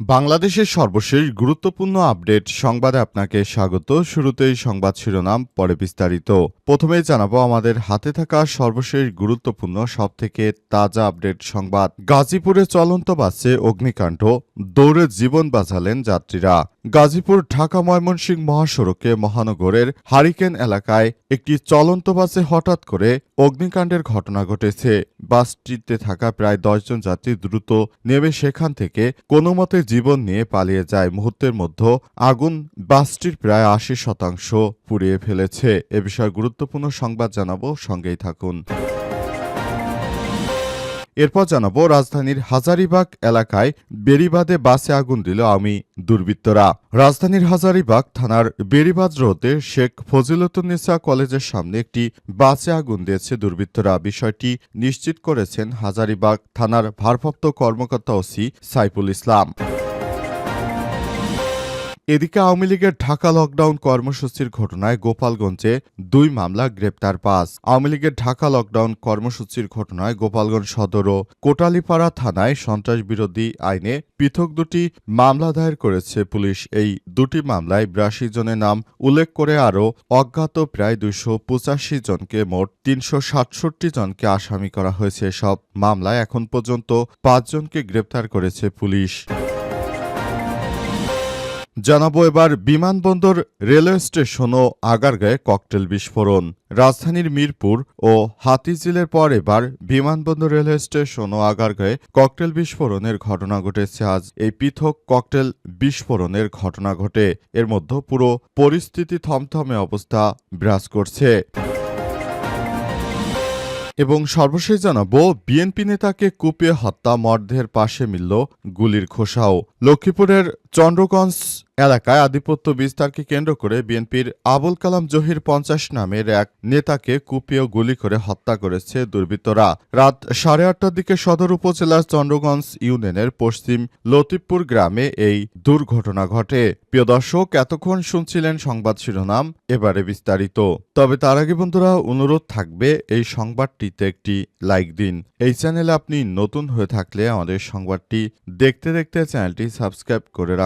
বাংলাদেশের সর্বশেষ গুরুত্বপূর্ণ আপডেট সংবাদে আপনাকে স্বাগত। শুরুতেই সংবাদ শিরোনাম, পরে বিস্তারিত। প্রথমেই জানাব, আমাদের হাতে থাকা সর্বশেষ গুরুত্বপূর্ণ, সবথেকে তাজা আপডেট সংবাদ। গাজীপুরে চলন্ত বাসে অগ্নিকাণ্ড, দৌড়ে জীবন বাঁচালেন যাত্রীরা। গাজীপুর ঢাকা ময়মনসিংহ মহাসড়কে মহানগরের হারিকেন এলাকায় একটি চলন্ত বাসে হঠাৎ করে অগ্নিকাণ্ডের ঘটনা ঘটেছে। বাসটিতে থাকা প্রায় দশজন যাত্রী দ্রুত নেমে সেখান থেকে কোনো মতে জীবন নিয়ে পালিয়ে যায় মুহূর্তের মধ্যে আগুন বাসটির প্রায় আশি শতাংশ পুড়িয়ে ফেলেছে। এ বিষয়ে গুরুত্বপূর্ণ সংবাদ জানাব, সঙ্গেই থাকুন। এরপর জানাব রাজধানীর হাজারিবাগ এলাকায় বেড়িবাদে বাসে আগুন দিল আমি দুর্বৃত্তরা। রাজধানীর হাজারিবাগ থানার বেড়িবাদ রোডে শেখ ফজিলতুন্নেসা কলেজের সামনে একটি বাসে আগুন দিয়েছে দুর্বৃত্তরা। বিষয়টি নিশ্চিত করেছেন হাজারিবাগ থানার ভারপ্রাপ্ত কর্মকর্তা ওসি সাইফুল ইসলাম। এদিকে আওয়ামী লীগের ঢাকা লকডাউন কর্মসূচির ঘটনায় গোপালগঞ্জে দুই মামলা গ্রেপ্তার পাস আওয়ামী লীগের ঢাকা লকডাউন কর্মসূচির ঘটনায় গোপালগঞ্জ সদর ও কোটালীপাড়া থানায় সন্ত্রাস বিরোধী আইনে পৃথক দুটি মামলা দায়ের করেছে পুলিশ। এই দুটি মামলায় বিরাশি জনের নাম উল্লেখ করে আরও অজ্ঞাত প্রায় দুইশো পঁচাশি জনকে মোট তিনশো সাতষট্টি জনকে আসামি করা হয়েছে। সব মামলায় এখন পর্যন্ত পাঁচজনকে গ্রেপ্তার করেছে পুলিশ। জানাব এবার বিমানবন্দর রেলওয়ে স্টেশন ও আগারগাঁয়ে ককটেল বিস্ফোরণ। রাজধানীর মিরপুর ও হাতিঝিলের পর এবার বিমানবন্দর রেলওয়ে স্টেশন ও আগারগাঁয়ে ককটেল বিস্ফোরণের ঘটনা ঘটেছে। আজ এই পৃথক ককটেল বিস্ফোরণের ঘটনা ঘটে। এর মধ্যে পুরো পরিস্থিতি থমথমে অবস্থা বিরাজ করছে। এবং সর্বশেষ জানাব, বিএনপি নেতাকে কুপিয়ে হত্যা, মর্ধের পাশে মিলল গুলির খোসাও। লক্ষ্মীপুরের চন্দ্রগঞ্জ এলাকায় আধিপত্য বিস্তারকে কেন্দ্র করে বিএনপির আবুল কালাম জহির পঞ্চাশ নামের এক নেতাকে কুপিয়ে গুলি করে হত্যা করেছে দুর্বৃত্তরা। রাত সাড়ে আটটার দিকে সদর উপজেলার চন্দ্রগঞ্জ ইউনিয়নের পশ্চিম লতিফপুর গ্রামে এই দুর্ঘটনা ঘটে। প্রিয় দর্শক, এতক্ষণ শুনছিলেন সংবাদ শিরোনাম, এবারে বিস্তারিত। তবে তার আগে বন্ধুরা, অনুরোধ থাকবে এই সংবাদটিতে একটি লাইক দিন। এই চ্যানেলে আপনি নতুন হয়ে থাকলে আমাদের সংবাদটি দেখতে দেখতে চ্যানেলটি সাবস্ক্রাইব করে রাখুন।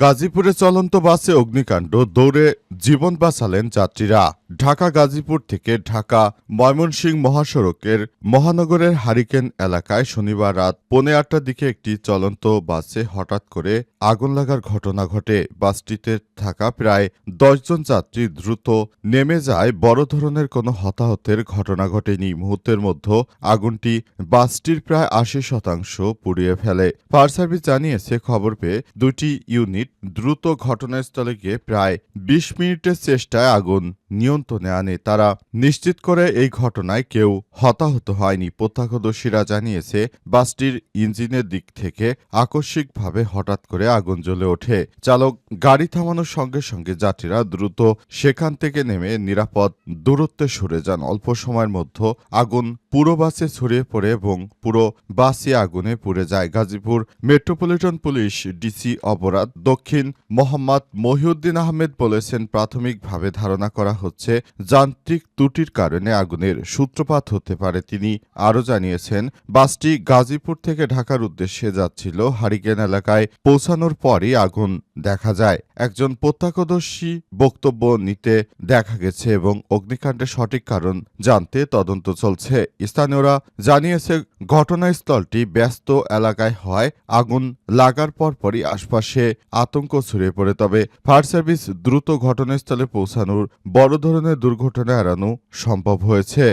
গাজীপুরে চলন্ত বাসে অগ্নিকাণ্ড, দৌড়ে জীবন বাঁচালেন যাত্রীরা। ঢাকা গাজীপুর থেকে ঢাকা ময়মনসিংহ মহাসড়কের মহানগরের হারিকেন এলাকায় শনিবার রাত পৌনে আটটার দিকে একটি চলন্ত বাসে হঠাৎ করে আগুন লাগার ঘটনা ঘটে। বাসটিতে থাকা প্রায় দশজন যাত্রী দ্রুত নেমে যায়। বড় ধরনের কোনো হতাহতের ঘটনা ঘটেনি। মুহূর্তের মধ্যে আগুনটি বাসটির প্রায় আশি শতাংশ পুড়িয়ে ফেলে। ফায়ার সার্ভিস জানিয়েছে, খবর পেয়ে দুটি ইউনিট দ্রুত ঘটনাস্থলে গিয়ে প্রায় বিশ মিনিটের চেষ্টায় আগুন নিয়ন্ত্রণে আনে। তারা নিশ্চিত করে এই ঘটনায় কেউ হতাহত হয়নি। প্রত্যক্ষদর্শীরা জানিয়েছে, বাসটির ইঞ্জিনের দিক থেকে আকস্মিকভাবে হঠাৎ করে আগুন জ্বলে ওঠে। চালক গাড়ি থামানোর সঙ্গে সঙ্গে যাত্রীরা দ্রুত সেখান থেকে নেমে নিরাপদ দূরত্বে সরে যান। অল্প সময়ের মধ্যে আগুন পুরো বাসে ছড়িয়ে পড়ে এবং পুরো বাসই আগুনে পুড়ে যায়। গাজীপুর মেট্রোপলিটন পুলিশ ডিসি অপরাধ দক্ষিণ মোহাম্মদ মহিউদ্দিন আহমেদ বলেছেন, প্রাথমিকভাবে ধারণা করা হচ্ছে যান্ত্রিক ত্রুটির কারণে আগুনের সূত্রপাত হতে পারে। তিনি আরও জানিয়েছেন, বাসটি গাজীপুর থেকে ঢাকার উদ্দেশ্যে যাচ্ছিল হারিকেন এলাকায় পৌঁছানোর পরই আগুন দেখা যায়। একজন প্রত্যক্ষদর্শী বক্তব্য নিতে দেখা গেছে এবং অগ্নিকাণ্ডের সঠিক কারণ জানতে তদন্ত চলছে। স্থানীয়রা জানিয়েছে, ঘটনাস্থলটি ব্যস্ত এলাকায় হয়, আগুন লাগার পরপরই আশপাশে আতঙ্ক ছড়িয়ে পড়ে। তবে ফায়ার সার্ভিস দ্রুত ঘটনাস্থলে পৌঁছানোর বড় ধরনের দুর্ঘটনা এড়ানো সম্ভব হয়েছে।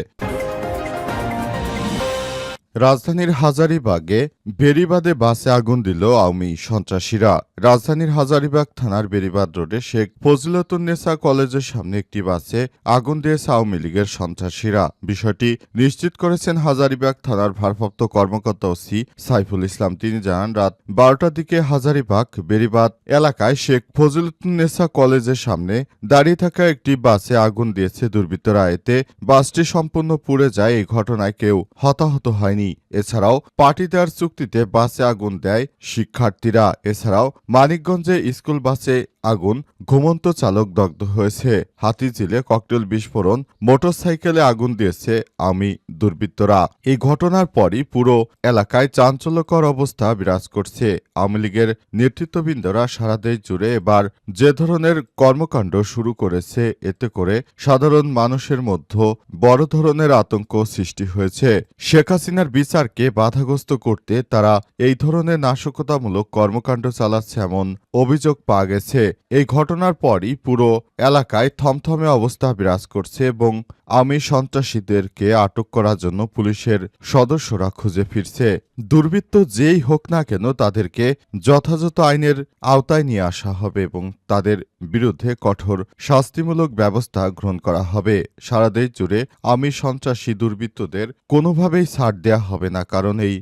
রাজধানীর হাজারিবাগে বেরিবাদে বাসে আগুন দিল আওয়ামী সন্ত্রাসীরা। রাজধানীর হাজারিবাগ থানার বেরিবাদ রোডে শেখ ফজিলতুন্নেসা কলেজের সামনে একটি বাসে আগুন দিয়েছে আওয়ামী লীগের সন্ত্রাসীরা। বিষয়টি নিশ্চিত করেছেন হাজারিবাগ থানার ভারপ্রাপ্ত কর্মকর্তা ওসি সাইফুল ইসলাম। তিনি জানান, রাত বারোটার দিকে হাজারিবাগ বেরিবাদ এলাকায় শেখ ফজিলতুন্নেসা কলেজের সামনে দাঁড়িয়ে থাকা একটি বাসে আগুন দিয়েছে দুর্বৃত্তরা। এতে বাসটি সম্পূর্ণ পুড়ে যায় এই ঘটনায় কেউ হতাহত হয়নি। এছাড়াও পাটিদার চুক্তিতে বাসে আগুন দেয় শিক্ষার্থীরা। এছাড়াও মানিকগঞ্জে স্কুল বাসে আগুন, ঘুমন্ত চালক দগ্ধ হয়েছে। হাতিঝিলে ককটেল বিস্ফোরণ, মোটরসাইকেলে আগুন দিয়েছে আমি, দুর্বৃত্তরা। এই ঘটনার পরই পুরো এলাকায় চাঞ্চল্যকর অবস্থা বিরাজ করছে। আওয়ামী লীগের নেতৃত্ববৃন্দরা সারা দেশ জুড়ে এবার যে ধরনের কর্মকাণ্ড শুরু করেছে, এতে করে সাধারণ মানুষের মধ্যে বড় ধরনের আতঙ্ক সৃষ্টি হয়েছে। শেখ হাসিনার বিচারকে বাধাগ্রস্ত করতে তারা এই ধরনের নাশকতামূলক কর্মকাণ্ড চালাচ্ছে এমন অভিযোগ পাওয়া গেছে। এই ঘটনার পরই পুরো এলাকায় থমথমে অবস্থা বিরাজ করছে এবং আমি সন্ত্রাসীদেরকে আটক করার জন্য পুলিশের সদস্যরা খুঁজে ফিরছে। দুর্বৃত্ত যেই হোক না কেন তাদেরকে যথাযথ আইনের আওতায় নিয়ে আসা হবে এবং তাদের বিরুদ্ধে কঠোর শাস্তিমূলক ব্যবস্থা গ্রহণ করা হবে। সারা দেশ জুড়ে আমি সন্ত্রাসী দুর্বৃত্তদের কোনোভাবেই ছাড় দেয়া হবে না, কারণ এই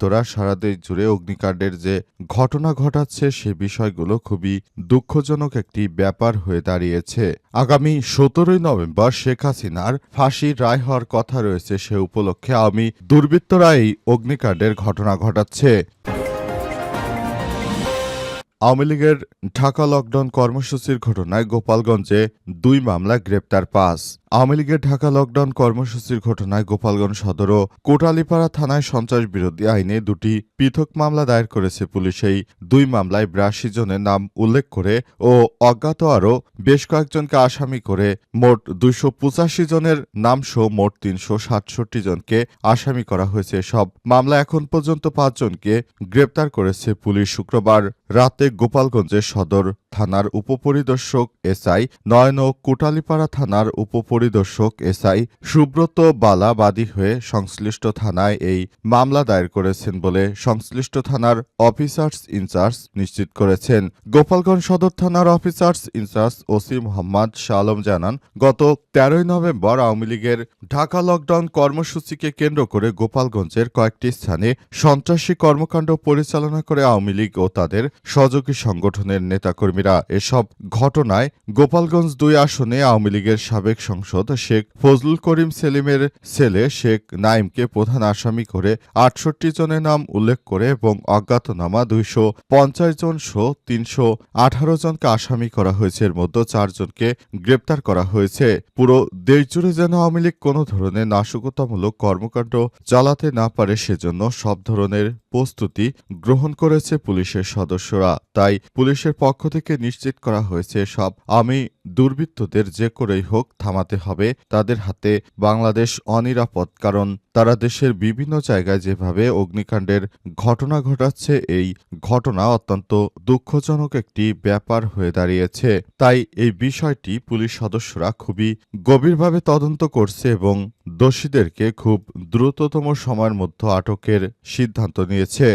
দুর্বৃত্তরা সারা দেশ জুড়ে অগ্নিকাণ্ডের যে ঘটনা ঘটাচ্ছে, সে বিষয়গুলো খুবই দুঃখজনক একটি ব্যাপার হয়ে দাঁড়িয়েছে। আগামী সতেরোই নভেম্বর শেখ হাসিনার ফাঁসির রায় হওয়ার কথা রয়েছে সে উপলক্ষে। আমি দুর্বৃত্তরা এই অগ্নিকাণ্ডের ঘটনা ঘটাচ্ছে। আওয়ামী লীগের ঢাকা লকডাউন কর্মসূচির ঘটনায় গোপালগঞ্জে দুই মামলা গ্রেপ্তার পাস আওয়ামী লীগের ঢাকা লকডাউন কর্মসূচির ঘটনায় গোপালগঞ্জ সদর ও কোটালীপাড়া থানায় সন্ত্রাস বিরোধী আইনে দুটি পৃথক মামলা দায়ের করেছে পুলিশ। এই দুই মামলায় বিরাশি জনের নাম উল্লেখ করে ও অজ্ঞাত আরও বেশ কয়েকজনকে আসামি করে। মোট দুইশো পঁচাশি জনের নাম সহ মোট তিনশো সাতষট্টি জনকে আসামি করা হয়েছে। সব মামলা এখন পর্যন্ত পাঁচজনকে গ্রেপ্তার করেছে পুলিশ। শুক্রবার রাতে গোপালগঞ্জের সদর থানার উপপরিদর্শক এসআই নয়ন ও কোটালীপাড়া থানার উপপরিদর্শক এসআই সুব্রত বালা বাদী হয়ে সংশ্লিষ্ট থানায় এই মামলা দায়ের করেছেন বলে সংশ্লিষ্ট থানার অফিসার্স ইনচার্জ নিশ্চিত করেছেন। গোপালগঞ্জ সদর থানার officers in charge OC Mohammad Shalam জানান, গত তেরোই নভেম্বর আওয়ামী লীগের ঢাকা লকডাউন কর্মসূচিকে কেন্দ্র করে গোপালগঞ্জের কয়েকটি স্থানে সন্ত্রাসী কর্মকাণ্ড পরিচালনা করে আওয়ামী লীগ ও তাদের সহযোগী সংগঠনের নেতাকর্মীরা এসব ঘটনায় গোপালগঞ্জ দুই আসনে আওয়ামী লীগের সাবেক সংসদ শেখ ফজলুল করিম সেলিমের ছেলে শেখ নাইমকে প্রধান আসামি করে আটষট্টি জনের নাম উল্লেখ করে এবং অজ্ঞাতনামা দুইশো পঞ্চাশ জন সহ তিনশো আঠারো জনকে আসামি করা হয়েছে। এর মধ্যে চারজনকে গ্রেপ্তার করা হয়েছে। পুরো দেশ জুড়ে যেন আওয়ামী লীগ কোনো ধরনের নাশকতামূলক কর্মকাণ্ড চালাতে না পারে, সেজন্য সব ধরনের প্রস্তুতি গ্রহণ করেছে পুলিশের সদস্যরা। তাই পুলিশের পক্ষ থেকে নিশ্চিত করা হয়েছে সব। আমি দুর্বৃত্তদের যে করেই হোক থামাতে হবে তাদের হাতে বাংলাদেশ অনিরাপদ, কারণ তারা দেশের বিভিন্ন জায়গায় যেভাবে অগ্নিকাণ্ডের ঘটনা ঘটাচ্ছে, এই ঘটনা অত্যন্ত দুঃখজনক একটি ব্যাপার হয়ে দাঁড়িয়েছে। তাই এই বিষয়টি পুলিশ সদস্যরা খুবই গভীরভাবে তদন্ত করছে এবং দোষীদেরকে খুব দ্রুততম সময়ের মধ্যে আটকের সিদ্ধান্ত নিয়েছে।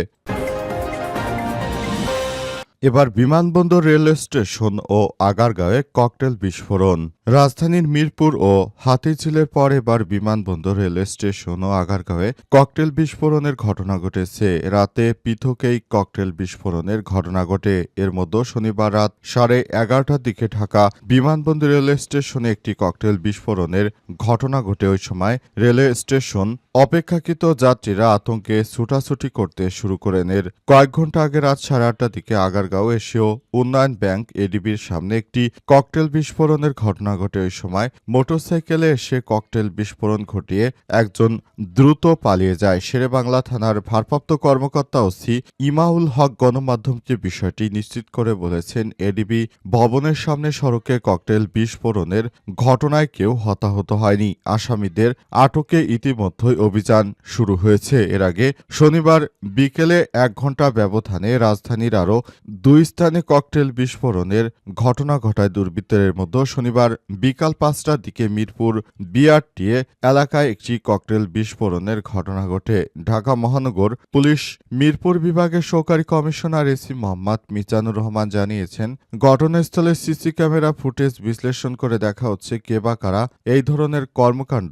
এবার বিমানবন্দর রেলওয়ে স্টেশন ও আগারগাঁওয়ে ককটেল বিস্ফোরণ। রাজধানীর মিরপুর ও হাতিঝিলের পর এবার বিমানবন্দর রেলওয়ে স্টেশন ও আগারগাঁওয়ে ককটেল বিস্ফোরণের ঘটনা ঘটেছে। রাতে পৃথকেই ককটেল বিস্ফোরণের ঘটনা ঘটে। এর মধ্যে শনিবার রাত সাড়ে এগারোটার দিকে ঢাকা বিমানবন্দর রেলওয়ে স্টেশনে একটি ককটেল বিস্ফোরণের ঘটনা ঘটে। ওই সময় রেলওয়ে স্টেশন অপেক্ষাকৃত যাত্রীরা আতঙ্কে ছুটাছুটি করতে শুরু করেন। এর কয়েক ঘণ্টা আগে রাত সাড়ে আটটার দিকে আগারগাঁও এশীয় উন্নয়ন ব্যাংক এডিবির সামনে একটি ককটেল বিস্ফোরণের ঘটনা ঘটে। ওই সময় মোটরসাইকেলে এসে ককটেল বিস্ফোরণ ঘটিয়ে একজন দ্রুত পালিয়ে যায়। শেরেবাংলা থানার ভারপ্রাপ্ত কর্মকর্তা ওসি ইমাউল হক গণমাধ্যমকে বিষয়টি নিশ্চিত করে বলেছেন, এডিবি ভবনের সামনে সড়কে ককটেল বিস্ফোরণের ঘটনায় কেউ হতাহত হয়নি। আসামিদের আটকে ইতিমধ্যেই অভিযান শুরু হয়েছে। এর আগে শনিবার বিকেলে এক ঘণ্টা ব্যবধানে রাজধানীর আরও দুই স্থানে ককটেল বিস্ফোরণের ঘটনা ঘটায় দুর্বৃত্তের মধ্যে শনিবার বিকাল পাঁচটার দিকে মিরপুর বিআরটিএ এলাকায় একটি ককটেল বিস্ফোরণের ঘটনা ঘটে। ঢাকা মহানগর পুলিশ মিরপুর বিভাগের সহকারী কমিশনার এসি মোহাম্মদ মিজানুর রহমান জানিয়েছেন, ঘটনাস্থলে সিসি ক্যামেরা ফুটেজ বিশ্লেষণ করে দেখা হচ্ছে কে বা কারা এই ধরনের কর্মকাণ্ড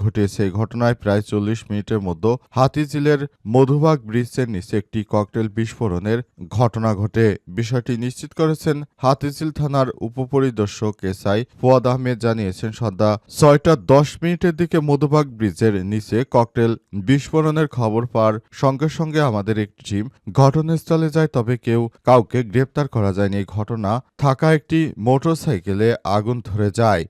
ঘটেছে ঘটনায় প্রায় চল্লিশ মিনিটের মধ্যে হাতিঝিলের মধুবাগ ব্রিজের নিচে একটি ককটেল বিস্ফোরণের ঘটনা ঘটে। বিষয়টি নিশ্চিত করেছেন হাতিঝিল থানার উপপরিদর্শক এসআই ফুয়াদ আহমেদ জানিয়েছেন, সন্ধ্যা ছয়টা দশ মিনিটের দিকে মধুবাগ ব্রিজের নিচে ককটেল বিস্ফোরণের খবর পাওয়ার সঙ্গে সঙ্গে আমাদের একটি টিম ঘটনাস্থলে যায়, তবে কেউ কাউকে গ্রেপ্তার করা যায়নি। ঘটনা থাকা একটি মোটরসাইকেলে আগুন ধরে যায়।